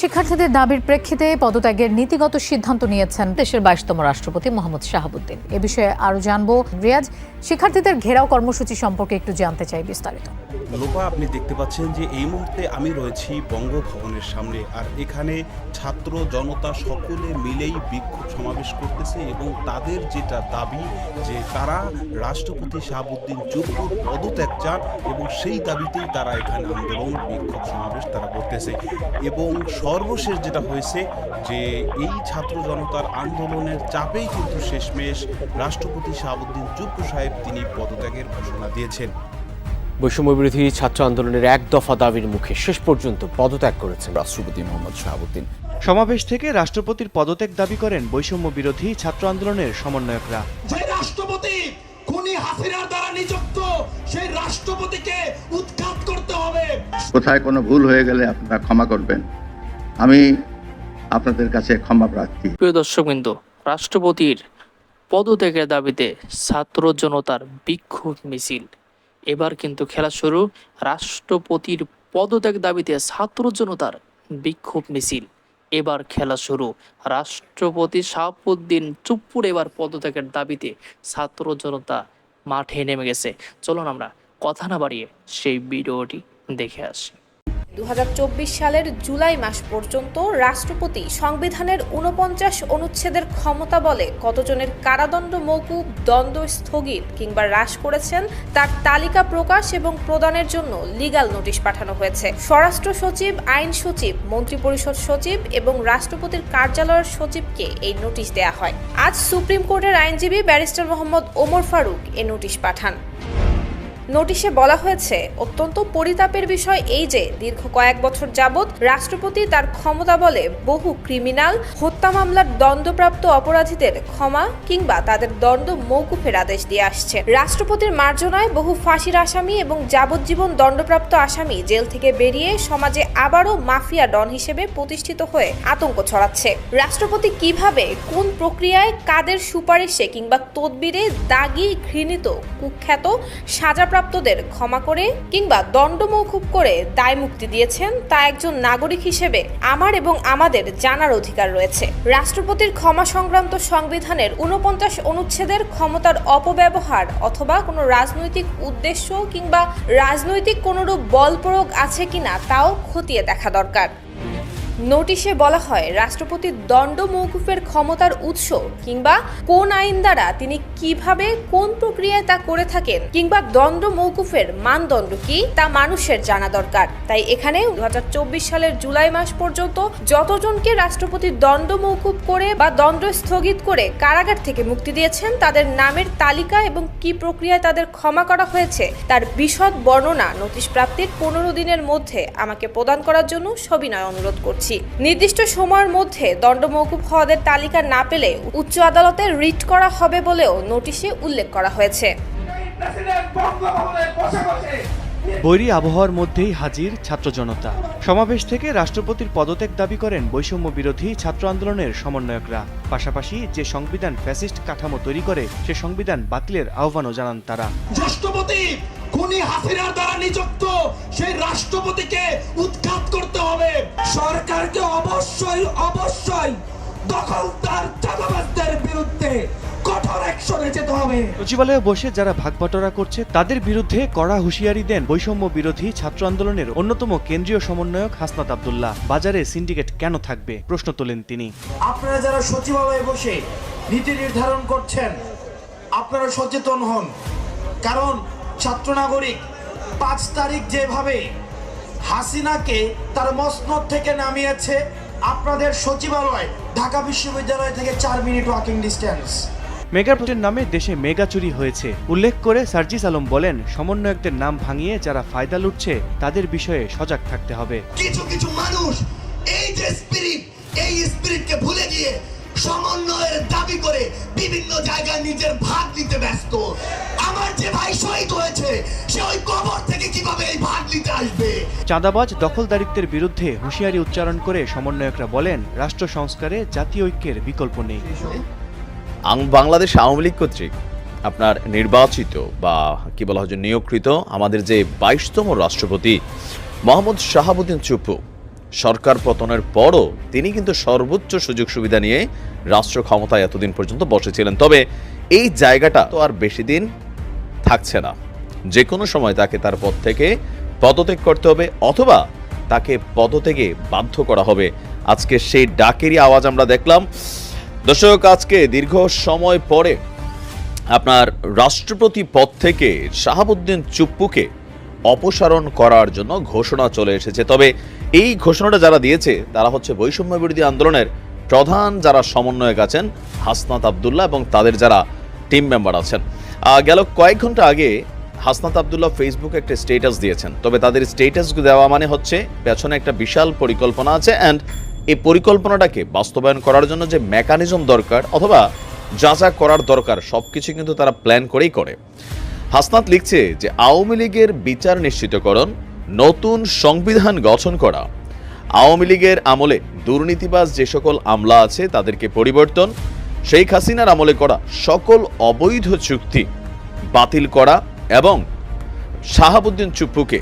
শিক্ষার্থীদের দাবির প্রেক্ষিতে পদত্যাগের নীতিগত সিদ্ধান্ত নিয়েছেন দেশের বাইশতম রাষ্ট্রপতি মোহাম্মদ শাহাবুদ্দিন। এ বিষয়ে আরও জানব রিয়াজ। শিক্ষার্থীদের ঘেরাও কর্মসূচি সম্পর্কে একটু জানতে চাই বিস্তারিত। লোপা, আপনি দেখতে পাচ্ছেন যে এই মুহূর্তে আমি রয়েছি বঙ্গভবনের সামনে আর এখানে ছাত্র জনতা সকলে মিলেই বিক্ষোভ সমাবেশ করতেছে এবং তাদের যেটা দাবি যে তারা রাষ্ট্রপতি শাহাবুদ্দিন চুপুর পদত্যাগ চান এবং সেই দাবিতেই তারা এখানে আন্দোলন, বিক্ষোভ সমাবেশ তারা করতেছে এবং সর্বশেষ যেটা হয়েছে যে এই ছাত্র জনতার আন্দোলনের চাপেই কিন্তু শেষমেশ রাষ্ট্রপতি শাহাবুদ্দিন চুপ্পু সাহেব তিনি পদত্যাগের ঘোষণা দিয়েছেন। বৈষম্য বিরোধী ছাত্র আন্দোলনের এক দফা দাবির মুখে শেষ পর্যন্ত পদত্যাগ করেছেন। রাষ্ট্রপতি মোহাম্মদ শাহাবুদ্দিন। সমাবেশ থেকে রাষ্ট্রপতির পদত্যাগ দাবি করেন বৈষম্য বিরোধী ছাত্র আন্দোলনের সমন্বয়করা। যে রাষ্ট্রপতি খুনি হাসিনার দ্বারা নিযুক্ত সেই রাষ্ট্রপতিকে উৎখাত করতে হবে। কোথায় কোনো ভুল হয়ে গেলে আপনারা ক্ষমা করবেন। আমি আপনাদের কাছে ক্ষমা প্রার্থী। প্রিয় দর্শকবৃন্দ, রাষ্ট্রপতির পদত্যাগের দাবিতে ছাত্র জনতার বিক্ষোভ মিছিল। এবার কিন্তু খেলা শুরু। রাষ্ট্রপতির পদত্যাগ দাবিতে ছাত্র জনতার বিক্ষোভ মিছিল। এবার খেলা শুরু। রাষ্ট্রপতি শাহাবুদ্দিন চুপ্পুর এবার পদত্যাগের দাবিতে ছাত্র জনতা মাঠে নেমে গেছে। চলুন আমরা কথা না বাড়িয়ে সেই ভিডিওটি দেখে আসি। দু হাজার চব্বিশ সালের জুলাই মাস পর্যন্ত রাষ্ট্রপতি সংবিধানের উনপঞ্চাশ অনুচ্ছেদের ক্ষমতা বলে কতজনের কারাদণ্ড, মৌকুব, দ্বন্দ্ব স্থগিত কিংবা হ্রাস করেছেন তার তালিকা প্রকাশ এবং প্রদানের জন্য লিগ্যাল নোটিশ পাঠানো হয়েছে। স্বরাষ্ট্র সচিব, আইন সচিব, মন্ত্রিপরিষদ সচিব এবং রাষ্ট্রপতির কার্যালয়ের সচিবকে এই নোটিশ দেয়া হয়। আজ সুপ্রিম কোর্টের আইনজীবী ব্যারিস্টার মোহাম্মদ ওমর ফারুক এ নোটিশ পাঠান। নোটিশে বলা হয়েছে, অত্যন্ত পরিতাপের বিষয় এই যে, দীর্ঘ কয়েক বছর যাবৎ রাষ্ট্রপতি তার ক্ষমতা বলে বহু ক্রিমিনাল হত্যা মামলার দণ্ডপ্রাপ্ত অপরাধীদের ক্ষমা কিংবা তাদের দণ্ড মৌকুফের আদেশ দিয়ে আসছে। রাষ্ট্রপতির মার্জনায় বহু ফাঁসির আসামি এবং যাবজ্জীবন দণ্ডপ্রাপ্ত আসামি জেল থেকে বেরিয়ে সমাজে আবারও মাফিয়া ডন হিসেবে প্রতিষ্ঠিত হয়ে আতঙ্ক ছড়াচ্ছে। রাষ্ট্রপতি কীভাবে, কোন প্রক্রিয়ায়, কাদের সুপারিশে কিংবা তদবিরে দাগি ঘৃণিত, কুখ্যাত সাজাপ্রাপ্তদের ক্ষমা করে কিংবা দণ্ড মৌকুব করে দায় মুক্তি দিয়েছেন তা একজন নাগরিক হিসেবে আমার এবং আমাদের জানার অধিকার রয়েছে। রাষ্ট্রপতির ক্ষমা সংক্রান্ত সংবিধানের উনপঞ্চাশ অনুচ্ছেদের ক্ষমতার অপব্যবহার অথবা কোনো রাজনৈতিক উদ্দেশ্য কিংবা রাজনৈতিক কোনোরূপ বল প্রয়োগ আছে কিনা তাও খতিয়ে দেখা দরকার। নোটিশে বলা হয় রাষ্ট্রপতির দণ্ড মৌকুফের ক্ষমতার উৎস কিংবা কোন আইন দ্বারা তিনি কীভাবে কোন প্রক্রিয়ায় তা করে থাকেন কিংবা দণ্ড মৌকুফের মানদণ্ড কি তা মানুষের জানা দরকার। তাই এখানে দু হাজার চব্বিশ সালের জুলাই মাস পর্যন্ত যতজনকে রাষ্ট্রপতি দণ্ড মৌকুফ করে বা দণ্ড স্থগিত করে কারাগার থেকে মুক্তি দিয়েছেন, তাদের নামের তালিকা এবং কি প্রক্রিয়ায় তাদের ক্ষমা করা হয়েছে তার বিশদ বর্ণনা, নোটিশ প্রাপ্তির পনেরো দিনের মধ্যে আমাকে প্রদান করার জন্য সবিনয় অনুরোধ করছি। নির্দিষ্ট সময়ের মধ্যে দণ্ড মৌকুফ হওয়াদের তালিকা না পেলে উচ্চ আদালতে রিট করা হবে বলেও নোটিশে উল্লেখ করা হয়েছে। বৈরী আবহাওয়ার মধ্যেই হাজির ছাত্র জনতা। সমাবেশ থেকে রাষ্ট্রপতির পদত্যাগ দাবি করেন বৈষম্য বিরোধী ছাত্র আন্দোলনের সমন্বয়করা। পাশাপাশি যে সংবিধান ফ্যাসিস্ট কাঠামো তৈরি করে সে সংবিধান বাতিলের আহ্বানও জানান তারা। রাষ্ট্রপতি খুনি হাসিনার দ্বারা নিযুক্ত সেই রাষ্ট্রপতিকে উৎখাত করতে হবে। সরকারকে অবশ্যই অবশ্যই দখলদার চাঁদাবাজদের বিরুদ্ধে সচিবালয়ে বসে যারা ভাগবাটোয়ারা করছে তাদের বিরুদ্ধে কড়া হুঁশিয়ারি দেন বৈষম্য বিরোধী ছাত্র আন্দোলনের অন্যতম কেন্দ্রীয় সমন্বয়ক হাসনাত আবদুল্লাহ। বাজারে সিন্ডিকেট কেন থাকবে? প্রশ্ন তোলেন তিনি। আপনারা যারা সচিবালয়ে বসে নীতি নির্ধারণ করছেন আপনারা সচেতন হন। কারণ ছাত্র নাগরিক পাঁচ তারিখ যেভাবে হাসিনাকে তার মসনদ থেকে নামিয়েছে আপনাদের সচিবালয় ঢাকা বিশ্ববিদ্যালয় থেকে চার মিনিট ওয়াকিং ডিস্টেন্স মেগা নামে দেশে মেগা চুরি হয়েছে। উল্লেখ করে সার্জিস আলম বলেন সমন্বয়কদের নাম ভাঙিয়ে যারা ফায়দা লুটছে তাদের বিষয়ে সজাগ থাকতে হবে। কিছু কিছু মানুষ এই যে স্পিরিট এই স্পিরিটকে ভুলে গিয়ে সমন্বয়ের দাবি করে বিভিন্ন জায়গায় নিজের ভাগ নিতে ব্যস্ত। আমার যে ভাই শহীদ হয়েছে সে ওই কবর থেকে কীভাবে এই ভাগ নিতে আসবে? চাঁদাবাজ দখলদারিত্বের বিরুদ্ধে হুঁশিয়ারি উচ্চারণ করে সমন্বয়করা বলেন রাষ্ট্র সংস্কারে জাতীয় ঐক্যের বিকল্প নেই। আং- বাংলাদেশ আওয়ামী লীগ কর্তৃক আপনার নির্বাচিত বা কি বলা হয় যে নিয়োগকৃত আমাদের যে বাইশতম রাষ্ট্রপতি মোহাম্মদ শাহাবুদ্দিন চুপ্পু সরকার পতনের পরও তিনি কিন্তু সর্বোচ্চ সুযোগ সুবিধা নিয়ে রাষ্ট্র ক্ষমতায় এতদিন পর্যন্ত বসেছিলেন। তবে এই জায়গাটা তো আর বেশি দিন থাকছে না। যে কোনো সময় তাকে তার পদ থেকে পদত্যাগ করতে হবে অথবা তাকে পদত্যাগে বাধ্য করা হবে। আজকে সেই ডাকেরই আওয়াজ আমরা দেখলাম। দর্শক, আজকে দীর্ঘ সময় পরে আপনার রাষ্ট্রপতি পদ থেকে শাহাবুদ্দিন চুপ্পুকে অপসারণ করার জন্য ঘোষণা চলে এসেছে। তবে এই ঘোষণাটা যারা দিয়েছে, তারা হচ্ছে বৈষম্য বিরোধী আন্দোলনের প্রধান যারা সমন্বয়ক আছেন, হাসনাত আবদুল্লাহ এবং তাদের যারা টিম মেম্বার আছেন। গেল কয়েক ঘণ্টা আগে হাসনাত আবদুল্লাহ ফেসবুকে একটা স্টেটাস দিয়েছেন। তবে তাদের স্টেটাস দেওয়া মানে হচ্ছে পেছনে একটা বিশাল পরিকল্পনা আছে অ্যান্ড এই পরিকল্পনাটাকে বাস্তবায়ন করার জন্য যে মেকানিজম দরকার অথবা যা যা করার দরকার সব কিছু কিন্তু তারা প্ল্যান করেই করে। হাসনাত লিখছে যে, আওয়ামী লীগের বিচার নিশ্চিতকরণ নতুন সংবিধান গঠন করা। আওয়ামী লীগের আমলে দুর্নীতিবাজ যে সকল আমলা আছে, তাদেরকে পরিবর্তন, শেখ হাসিনার আমলে করা সকল অবৈধ চুক্তি বাতিল করা এবং শাহাবুদ্দিন চুপ্পুকে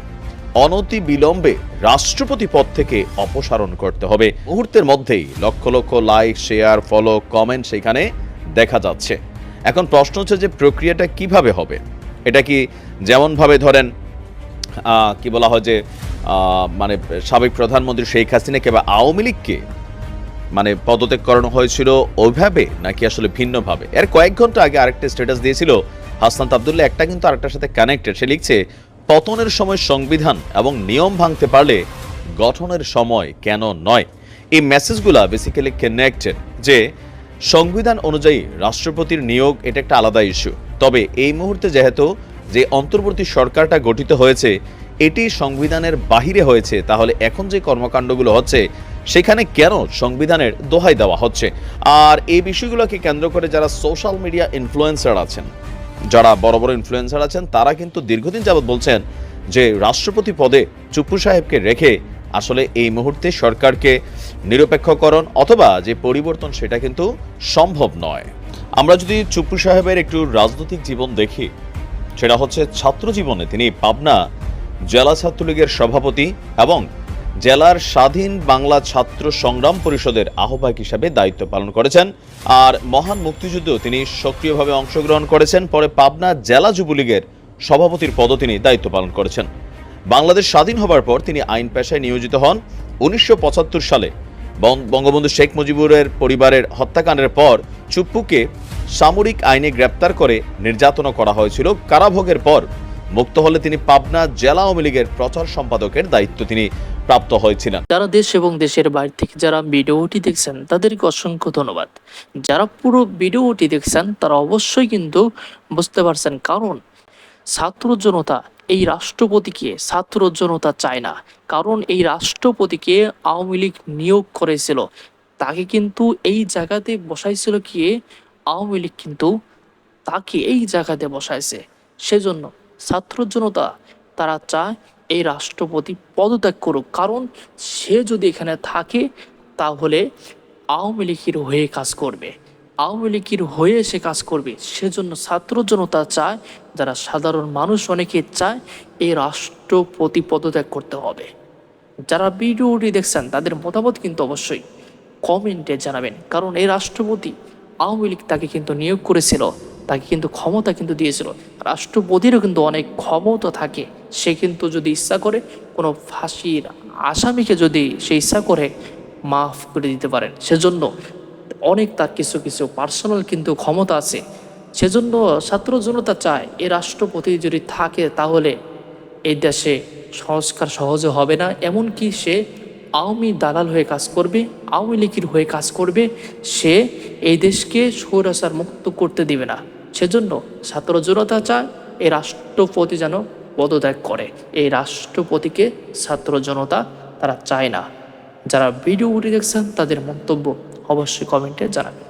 অনতি বিলম্বে রাষ্ট্রপতি পদ থেকে অপসারণ করতে হবে। মুহূর্তের মধ্যেই lakh lakh like, share, follow, comment সেখানে দেখা যাচ্ছে। এখন প্রশ্ন হচ্ছে যে প্রক্রিয়াটা কীভাবে হবে? এটা কি যেমনভাবে ধরেন কি বলা হয় যে মানে সাবেক প্রধানমন্ত্রী শেখ হাসিনাকে বা আওয়ামী লীগকে মানে পদত্যাগ করানো হয়েছিল ওইভাবে নাকি আসলে ভিন্নভাবে? এর কয়েক ঘণ্টা আগে আরেকটা স্ট্যাটাস দিয়েছিল হাসনাত আবদুল্লাহ, একটা কিন্তু আরেকটার সাথে কানেক্টেড সে লিখছে, পতনের সময় সংবিধান এবং নিয়ম ভাঙতে পারলে গঠনের সময় কেন নয়? এই মেসেজগুলা বেসিক্যালি কানেক্টেড যে, সংবিধান অনুযায়ী রাষ্ট্রপতির নিয়োগ এটা একটা আলাদা ইস্যু তবে এই মুহূর্তে যেহেতু যে অন্তর্বর্তী সরকারটা গঠিত হয়েছে, এটি সংবিধানের বাহিরে হয়েছে, তাহলে এখন যে কর্মকাণ্ডগুলো হচ্ছে, সেখানে কেন সংবিধানের দোহাই দেওয়া হচ্ছে? আর এই বিষয়গুলোকে কেন্দ্র করে যারা সোশ্যাল মিডিয়া ইনফ্লুয়েন্সার আছেন, যারা বড় বড় ইনফ্লুয়েন্সার আছেন, তারা কিন্তু দীর্ঘদিন যাবৎ বলছেন যে রাষ্ট্রপতি পদে চুপ্পু সাহেবকে রেখে আসলে এই মুহূর্তে সরকারকে নিরপেক্ষকরণ অথবা যে পরিবর্তন, সেটা কিন্তু সম্ভব নয়। আমরা যদি চুপ্পু সাহেবের একটু রাজনৈতিক জীবন দেখি সেটা হচ্ছে ছাত্র জীবনে তিনি পাবনা জেলা ছাত্রলীগের সভাপতি এবং জেলার স্বাধীন বাংলা ছাত্র সংগ্রাম পরিষদের আহ্বায়ক হিসাবে দায়িত্ব পালন করেছেন। আর মহান মুক্তিযুদ্ধেও তিনি সক্রিয়ভাবে অংশগ্রহণ করেছেন। পরে পাবনা জেলা যুবলীগের সভাপতির পদও তিনি দায়িত্ব পালন করেছেন। বাংলাদেশ স্বাধীন হবার পর তিনি আইন পেশায় নিয়োজিত হন। উনিশশো পঁচাত্তর সালে বঙ্গবন্ধু শেখ মুজিবুরের পরিবারের হত্যাকাণ্ডের পর চুপ্পুকে সামরিক আইনে গ্রেপ্তার করে নির্যাতনা করা হয়েছিল। কারাভোগের পর মুক্ত হলে তিনি পাবনা জেলা আওয়ামী লীগের প্রচার সম্পাদকের দায়িত্ব তিনি প্রাপ্ত হয়েছিলেন। যারা দেশ এবং দেশের বাইরে থেকে যারা ভিডিওটি দেখছেন, তাদেরকে অসংখ্য ধন্যবাদ। যারা পুরো ভিডিওটি দেখছেন, তারা অবশ্যই কিন্তু বুঝতে পারছেন কারণ ছাত্র জনতা এই রাষ্ট্রপতিকে, ছাত্র জনতা চায় না। কারণ এই রাষ্ট্রপতিকে আওয়ামী লীগ নিয়োগ করেছিল। তাকে কিন্তু এই জায়গাতে বসাইছিল কি? আওয়ামী লীগ কিন্তু তাকে এই জায়গাতে বসাইছে। সেজন্য ছাত্র জনতা, তারা চায় এই রাষ্ট্রপতি পদত্যাগ করুক। কারণ সে যদি এখানে থাকে, তাহলে আওয়ামী লীগের হয়ে কাজ করবে। আওয়ামী লীগের হয়ে সে কাজ করবে। সেজন্য ছাত্র জনতা চায়, যারা সাধারণ মানুষ অনেকে চায়, এই রাষ্ট্রপতি পদত্যাগ করতে হবে। যারা ভিডিওটি দেখছেন, তাদের মতামত কিন্তু অবশ্যই কমেন্টে জানাবেন। কারণ এই রাষ্ট্রপতি আওয়ামী লীগ তাকে কিন্তু নিয়োগ করেছিল, তাকে কিন্তু ক্ষমতা কিন্তু দিয়েছিল। রাষ্ট্রপতিরও কিন্তু অনেক ক্ষমতা থাকে। সে কিন্তু যদি ইচ্ছা করে, কোনো ফাঁসির আসামিকে যদি সে ইচ্ছা করে মাফ করে দিতে পারেন। সেজন্য অনেক তার কিছু কিছু পার্সোনাল কিন্তু ক্ষমতা আছে। সেজন্য ছাত্র জনতা চায়, এ রাষ্ট্রপতি যদি থাকে তাহলে এই দেশে সংস্কার সহজে হবে না। এমনকি সে আওয়ামী দালাল হয়ে কাজ করবে, আওয়ামী লীগের হয়ে কাজ করবে, সে এই দেশকে সৌরাচার মুক্ত করতে দিবে না। সেজন্য ছাত্র জনতা চায় এই রাষ্ট্রপতি যেন পদত্যাগ করে। এই রাষ্ট্রপতিকে ছাত্র জনতা তারা চায় না। যারা ভিডিওটি দেখছেন তাদের মন্তব্য অবশ্যই কমেন্টে জানাবেন।